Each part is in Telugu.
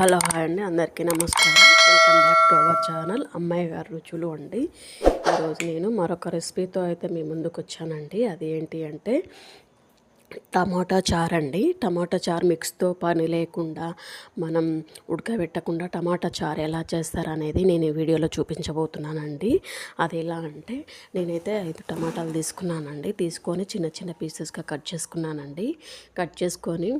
హలో హాయ్ అండి అందరికీ నమస్కారం. Welcome back to our channel. అమ్మాయి గారు రుచులు అండి ఈరోజు నేను మరొక రెసిపీతో అయితే మీ ముందుకు వచ్చానండి. అది ఏంటి అంటే టమాటా చారు అండి. టమాటా చారు మిక్స్తో పని లేకుండా మనం ఉడకబెట్టకుండా టమాటా చారు ఎలా చేస్తారనేది నేను ఈ వీడియోలో చూపించబోతున్నానండి. అది ఎలా అంటే నేనైతే ఐదు టమాటాలు తీసుకున్నానండి. తీసుకొని చిన్న చిన్న పీసెస్గా కట్ చేసుకున్నానండి. కట్ చేసుకొని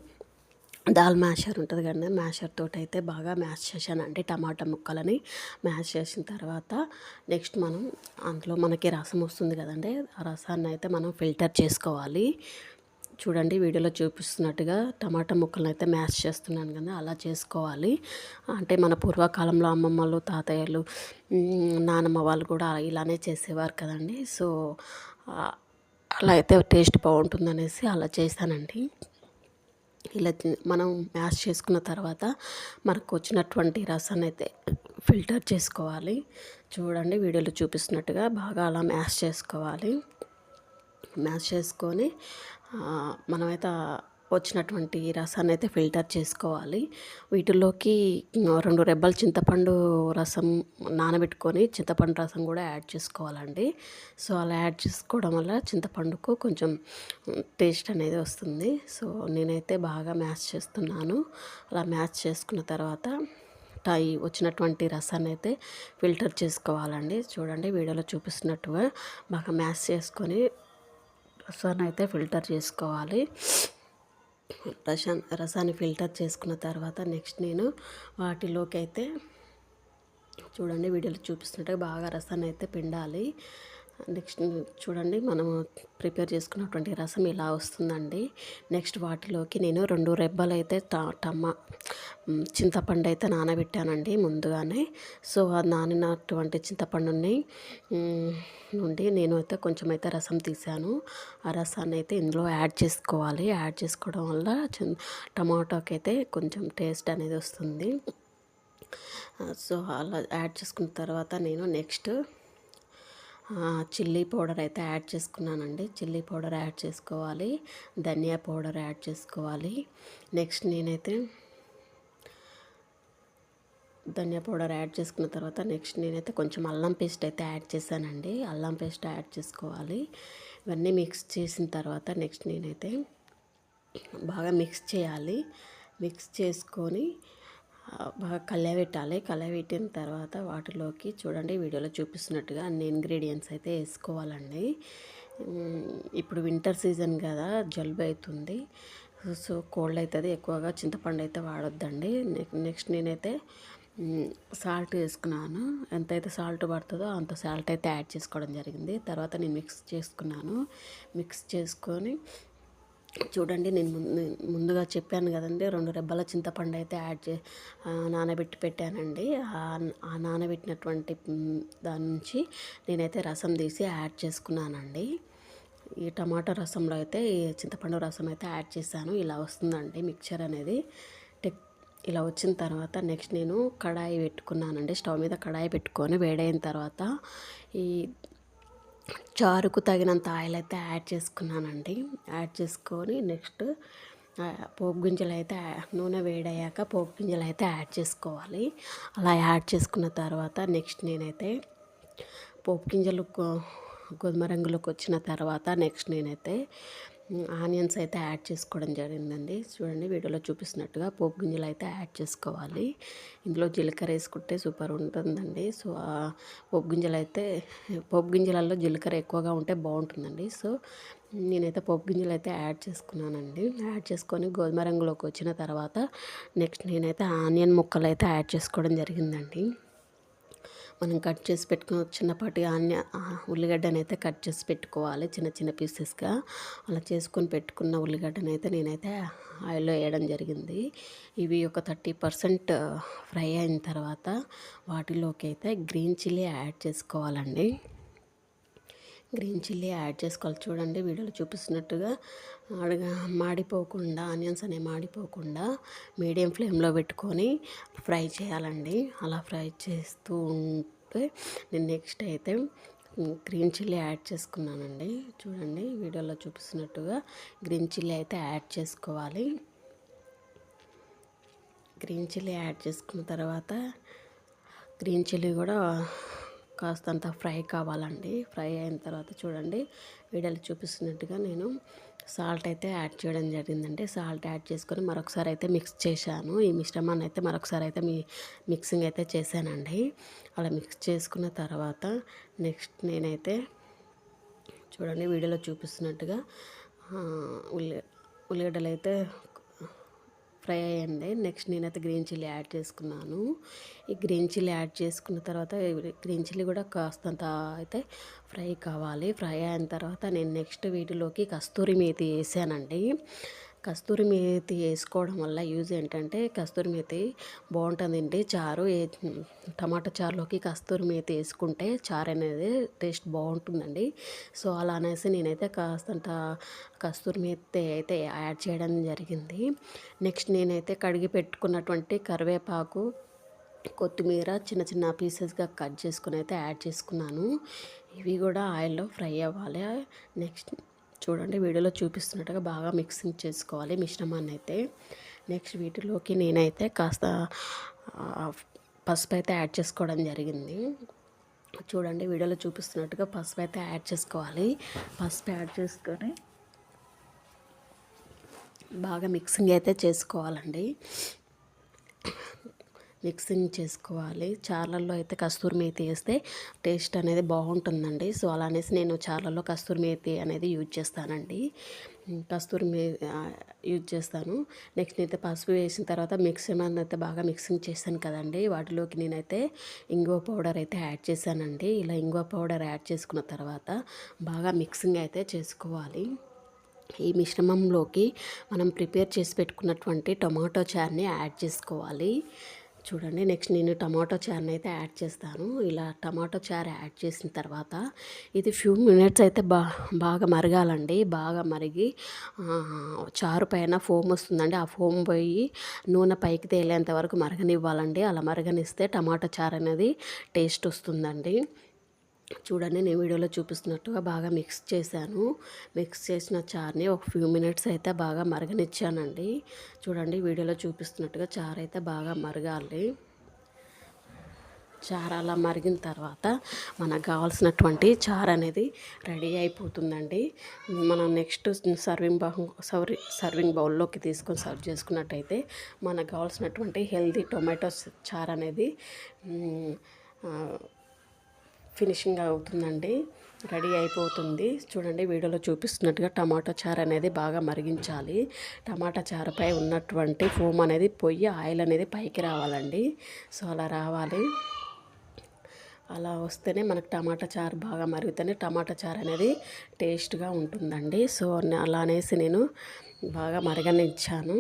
దాల్ మ్యాషర్ ఉంటుంది కదండి. మ్యాషర్ తోటి అయితే బాగా మ్యాష్ చేశానండి టమాటా ముక్కలని. మ్యాష్ చేసిన తర్వాత నెక్స్ట్ మనం అందులో మనకి రసం వస్తుంది కదండి. ఆ రసాన్ని అయితే మనం ఫిల్టర్ చేసుకోవాలి. చూడండి వీడియోలో చూపిస్తున్నట్టుగా టమాటా ముక్కలను అయితే మ్యాష్ చేస్తున్నాను కదా అలా చేసుకోవాలి. అంటే మన పూర్వకాలంలో అమ్మమ్మలు తాతయ్యలు నానమ్మ వాళ్ళు కూడా ఇలానే చేసేవారు కదండి. సో అలా అయితే టేస్ట్ బాగుంటుందనేసి అలా చేశానండి. ఇలా మనం మ్యాష్ చేసుకున్న తర్వాత మనకు వచ్చినటువంటి రసాన్ని అయితే ఫిల్టర్ చేసుకోవాలి. చూడండి వీడియోలో చూపిస్తున్నట్టుగా బాగా అలా మ్యాష్ చేసుకోవాలి. మ్యాష్ చేసుకొని మనమైతే వచ్చినటువంటి రసాన్ని అయితే ఫిల్టర్ చేసుకోవాలి. వీటిలోకి రెండు రెబ్బల చింతపండు రసం నానబెట్టుకొని చింతపండు రసం కూడా యాడ్ చేసుకోవాలండి. సో అలా యాడ్ చేసుకోవడం వల్ల చింతపండుకు కొంచెం టేస్ట్ అనేది వస్తుంది. సో నేనైతే బాగా మ్యాచ్ చేస్తున్నాను. అలా మ్యాచ్ చేసుకున్న తర్వాత టై వచ్చినటువంటి రసాన్ని అయితే ఫిల్టర్ చేసుకోవాలండి. చూడండి వీడియోలో చూపిస్తున్నట్టుగా బాగా మ్యాచ్ చేసుకొని రసాన్ని అయితే ఫిల్టర్ చేసుకోవాలి. రసం రసాన్ని ఫిల్టర్ చేసుకున్న తర్వాత నెక్స్ట్ నేను వాటిలోకి అయితే చూడండి వీడియోలో చూపిస్తున్నట్టుగా బాగా రసాన్ని అయితే పిండాలి. నెక్స్ట్ చూడండి మనము ప్రిపేర్ చేసుకున్నటువంటి రసం ఇలా వస్తుందండి. నెక్స్ట్ వాటిలోకి నేను రెండు రెబ్బలు అయితే టమా చింతపండు అయితే నానబెట్టానండి ముందుగానే. సో అది నానినటువంటి చింతపండుని నుండి నేను అయితే కొంచెం అయితే రసం తీసాను. ఆ రసాన్ని అయితే ఇందులో యాడ్ చేసుకోవాలి. యాడ్ చేసుకోవడం వల్ల టమాటోకి అయితే కొంచెం టేస్ట్ అనేది వస్తుంది. సో అలా యాడ్ చేసుకున్న తర్వాత నేను నెక్స్ట్ చిల్లీ పౌడర్ అయితే యాడ్ చేసుకున్నానండి. చిల్లీ పౌడర్ యాడ్ చేసుకోవాలి. ధనియా పౌడర్ యాడ్ చేసుకోవాలి. నెక్స్ట్ నేనైతే ధనియా పౌడర్ యాడ్ చేసుకున్న తర్వాత నెక్స్ట్ నేనైతే కొంచెం అల్లం పేస్ట్ అయితే యాడ్ చేశానండి. అల్లం పేస్ట్ యాడ్ చేసుకోవాలి. ఇవన్నీ మిక్స్ చేసిన తర్వాత నెక్స్ట్ నేనైతే బాగా మిక్స్ చేయాలి. మిక్స్ చేసుకొని కలయబెట్టాలి కలయబెట్టిన తర్వాత వాటిలోకి చూడండి వీడియోలో చూపిస్తున్నట్టుగా అన్ని ఇంగ్రీడియంట్స్ అయితే వేసుకోవాలండి. ఇప్పుడు వింటర్ సీజన్ కదా జలుబు అవుతుంది. సో కోల్డ్ అవుతుంది ఎక్కువగా చింతపండు అయితే వాడొద్దండి నెక్స్ట్ నేనైతే సాల్ట్ వేసుకున్నాను. ఎంతైతే సాల్ట్ పడుతుందో అంత సాల్ట్ అయితే యాడ్ చేసుకోవడం జరిగింది. తర్వాత నేను మిక్స్ చేసుకున్నాను. మిక్స్ చేసుకొని చూడండి నేను ముందుగా చెప్పాను కదండి రెండు రెబ్బల చింతపండు అయితే యాడ్ చే నానబెట్టి పెట్టానండి. ఆ నానబెట్టినటువంటి దాని నుంచి నేనైతే రసం తీసి యాడ్ చేసుకున్నానండి. ఈ టమాటా రసంలో అయితే ఈ చింతపండు రసం అయితే యాడ్ చేశాను. ఇలా వస్తుందండి మిక్చర్ అనేది. టెక్ ఇలా వచ్చిన తర్వాత నెక్స్ట్ నేను కడాయి పెట్టుకున్నానండి. స్టవ్ మీద కడాయి పెట్టుకొని వేడైన తర్వాత ఈ చారుకు తగినంత ఆయిల్ అయితే యాడ్ చేసుకున్నానండి. యాడ్ చేసుకొని నెక్స్ట్ పోపు గింజలు అయితే నూనె వేడయ్యాక పోపు గింజలు అయితే యాడ్ చేసుకోవాలి. అలా యాడ్ చేసుకున్న తర్వాత నెక్స్ట్ నేనైతే పోపు గింజలు గోధుమ రంగులోకి వచ్చిన తర్వాత నెక్స్ట్ నేనైతే ఆనియన్స్ అయితే యాడ్ చేసుకోవడం జరిగిందండి. చూడండి వీడియోలో చూపిస్తున్నట్టుగా పోపు గింజలు అయితే యాడ్ చేసుకోవాలి. ఇందులో జీలకర్ర వేసుకుంటే సూపర్ ఉంటుందండి. సో ఆ పోపు గింజలు అయితే పోపు గింజలలో జీలకర్ర ఎక్కువగా ఉంటే బాగుంటుందండి. సో నేనైతే పోపు గింజలు అయితే యాడ్ చేసుకున్నానండి. యాడ్ చేసుకొని గోధుమ రంగులోకి వచ్చిన తర్వాత నెక్స్ట్ నేనైతే ఆనియన్ ముక్కలు అయితే యాడ్ చేసుకోవడం జరిగిందండి. మనం కట్ చేసి పెట్టుకున్న చిన్నపాటి ఆన్య ఉల్లిగడ్డని అయితే కట్ చేసి పెట్టుకోవాలి చిన్న చిన్న పీసెస్గా. అలా చేసుకొని పెట్టుకున్న ఉల్లిగడ్డని అయితే నేనైతే ఆయిల్లో వేయడం జరిగింది. ఇవి ఒక థర్టీ పర్సెంట్ ఫ్రై అయిన తర్వాత వాటిలోకి అయితే గ్రీన్ చిల్లీ యాడ్ చేసుకోవాలండి. గ్రీన్ చిల్లీ యాడ్ చేసుకోవాలి. చూడండి వీడియోలో చూపిస్తున్నట్టుగా అడగా మాడిపోకుండా ఆనియన్స్ అనేవి మాడిపోకుండా మీడియం ఫ్లేమ్లో పెట్టుకొని ఫ్రై చేయాలండి. అలా ఫ్రై చేస్తూ ఉంటే నేను నెక్స్ట్ అయితే గ్రీన్ చిల్లీ యాడ్ చేసుకున్నానండి. చూడండి వీడియోలో చూపిస్తున్నట్టుగా గ్రీన్ చిల్లీ అయితే యాడ్ చేసుకోవాలి. గ్రీన్ చిల్లీ యాడ్ చేసుకున్న తర్వాత గ్రీన్ చిల్లీ కూడా కాస్తంత ఫ్రై కావాలండి. ఫ్రై అయిన తర్వాత చూడండి వీడియోలో చూపిస్తున్నట్టుగా నేను సాల్ట్ అయితే యాడ్ చేయడం జరిగిందండి. సాల్ట్ యాడ్ చేసుకొని మరొకసారి అయితే మిక్స్ చేశాను. ఈ మిశ్రమాన్ని అయితే మరొకసారి అయితే మీ మిక్సింగ్ అయితే చేశానండి. అలా మిక్స్ చేసుకున్న తర్వాత నెక్స్ట్ నేనైతే చూడండి వీడియోలో చూపిస్తున్నట్టుగా ఉల్లి ఉల్లిగడ్డలు అయితే ఫ్రై అయింది నెక్స్ట్ నేనైతే గ్రీన్ చిల్లీ యాడ్ చేసుకున్నాను. ఈ గ్రీన్ చిల్లీ యాడ్ చేసుకున్న తర్వాత గ్రీన్ చిల్లీ కూడా కాస్తంత అయితే ఫ్రై కావాలి. ఫ్రై అయిన తర్వాత నేను నెక్స్ట్ వీటిలోకి కస్తూరి మేతి వేసానండి. కస్తూరి మేతి వేసుకోవడం వల్ల యూజ్ ఏంటంటే కస్తూరి మేతి బాగుంటుందండి. చారు టమాటా చారులోకి కస్తూరి మేతి వేసుకుంటే చారు అనేది టేస్ట్ బాగుంటుందండి. సో అలా అనేసి నేనైతే కాస్తంత కస్తూరి మేతి అయితే యాడ్ చేయడం జరిగింది. నెక్స్ట్ నేనైతే కడిగి పెట్టుకున్నటువంటి కరివేపాకు కొత్తిమీర చిన్న చిన్న పీసెస్గా కట్ చేసుకుని అయితే యాడ్ చేసుకున్నాను. ఇవి కూడా ఆయిల్లో ఫ్రై అవ్వాలి. నెక్స్ట్ చూడండి వీడియోలో చూపిస్తున్నట్టుగా బాగా మిక్సింగ్ చేసుకోవాలి మిశ్రమాన్ని అయితే. నెక్స్ట్ వీటిలోకి నేనైతే కాస్త పసుపు అయితే యాడ్ చేసుకోవడం జరిగింది. చూడండి వీడియోలో చూపిస్తున్నట్టుగా పసుపు అయితే యాడ్ చేసుకోవాలి. పసుపు యాడ్ చేసుకొని బాగా మిక్సింగ్ అయితే చేసుకోవాలండి. మిక్సింగ్ చేసుకోవాలి. చార్లలో అయితే కస్తూరి మేతి వేస్తే టేస్ట్ అనేది బాగుంటుందండి. సో అలా అనేసి నేను చార్లలో కస్తూరి మేతి అనేది యూజ్ చేస్తానండి. కస్తూరి మే యూజ్ చేస్తాను. నెక్స్ట్ అయితే పసుపు వేసిన తర్వాత మిక్సింగ్ అయితే బాగా మిక్సింగ్ చేశాను కదండి. వాటిలోకి నేనైతే ఇంగువ పౌడర్ అయితే యాడ్ చేశానండి. ఇలా ఇంగువ పౌడర్ యాడ్ చేసుకున్న తర్వాత బాగా మిక్సింగ్ అయితే చేసుకోవాలి. ఈ మిశ్రమంలోకి మనం ప్రిపేర్ చేసి పెట్టుకున్నటువంటి టొమాటో చార్ని యాడ్ చేసుకోవాలి. చూడండి. నెక్స్ట్ నేను టమాటో చారుని అయితే యాడ్ చేస్తాను. ఇలా టమాటో చారు యాడ్ చేసిన తర్వాత ఇది ఫ్యూ మినిట్స్ అయితే బా బాగా మరగాలండి. బాగా మరిగి చారు పైన ఫోమ్ వస్తుందండి. ఆ ఫోమ్ పోయి నూనె పైకి తేలేంత వరకు మరగనివ్వాలండి. అలా మరగనిస్తే టమాటో చారు అనేది టేస్ట్ వస్తుందండి. చూడండి నేను వీడియోలో చూపిస్తున్నట్టుగా బాగా మిక్స్ చేశాను. మిక్స్ చేసిన చార్ని ఒక ఫ్యూ మినిట్స్ అయితే బాగా మరగనిచ్చానండి. చూడండి వీడియోలో చూపిస్తున్నట్టుగా చారు అయితే బాగా మరగాలి. చారు అలా మరిగిన తర్వాత మనకు కావాల్సినటువంటి చారు అనేది రెడీ అయిపోతుందండి. మనం నెక్స్ట్ సర్వింగ్ బౌ సర్వి సర్వింగ్ బౌల్లోకి తీసుకొని సర్వ్ చేసుకున్నట్టయితే మనకు కావాల్సినటువంటి హెల్దీ టొమాటో చారు అనేది ఫినిషింగ్ అవుతుందండి. రెడీ అయిపోతుంది. చూడండి వీడియోలో చూపిస్తున్నట్టుగా టమాటా చారు అనేది బాగా మరిగించాలి. టమాటా చారుపై ఉన్నటువంటి ఫోమ్ అనేది పొయ్యి ఆయిల్ అనేది పైకి రావాలండి. సో అలా రావాలి. అలా వస్తేనే మనకు టమాటా చారు బాగా మరిగితేనే టమాటా చారు అనేది టేస్ట్గా ఉంటుందండి. సో అలా అనేసి నేను బాగా మరగనిచ్చాను.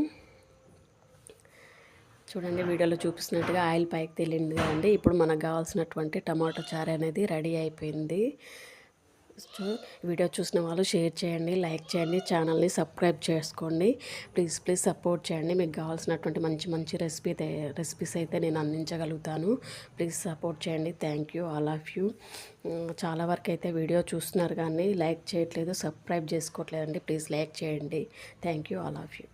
చూడండి వీడియోలో చూపిస్తున్నట్టుగా ఆయిల్ పైకి తేలింది కదండి. ఇప్పుడు మనకు కావాల్సినటువంటి టమాటో చారు అనేది రెడీ అయిపోయింది. సో వీడియో చూసిన వాళ్ళు షేర్ చేయండి లైక్ చేయండి ఛానల్ని సబ్స్క్రైబ్ చేసుకోండి. ప్లీజ్ ప్లీజ్ సపోర్ట్ చేయండి. మీకు కావాల్సినటువంటి మంచి మంచి రెసిపీ రెసిపీస్ అయితే నేను అందించగలుగుతాను. ప్లీజ్ సపోర్ట్ చేయండి. Thank you. All of you. చాలా వరకు అయితే వీడియో చూస్తున్నారు కానీ లైక్ చేయట్లేదు సబ్స్క్రైబ్ చేసుకోవట్లేదండి. ప్లీజ్ లైక్ చేయండి. Thank you. All of you.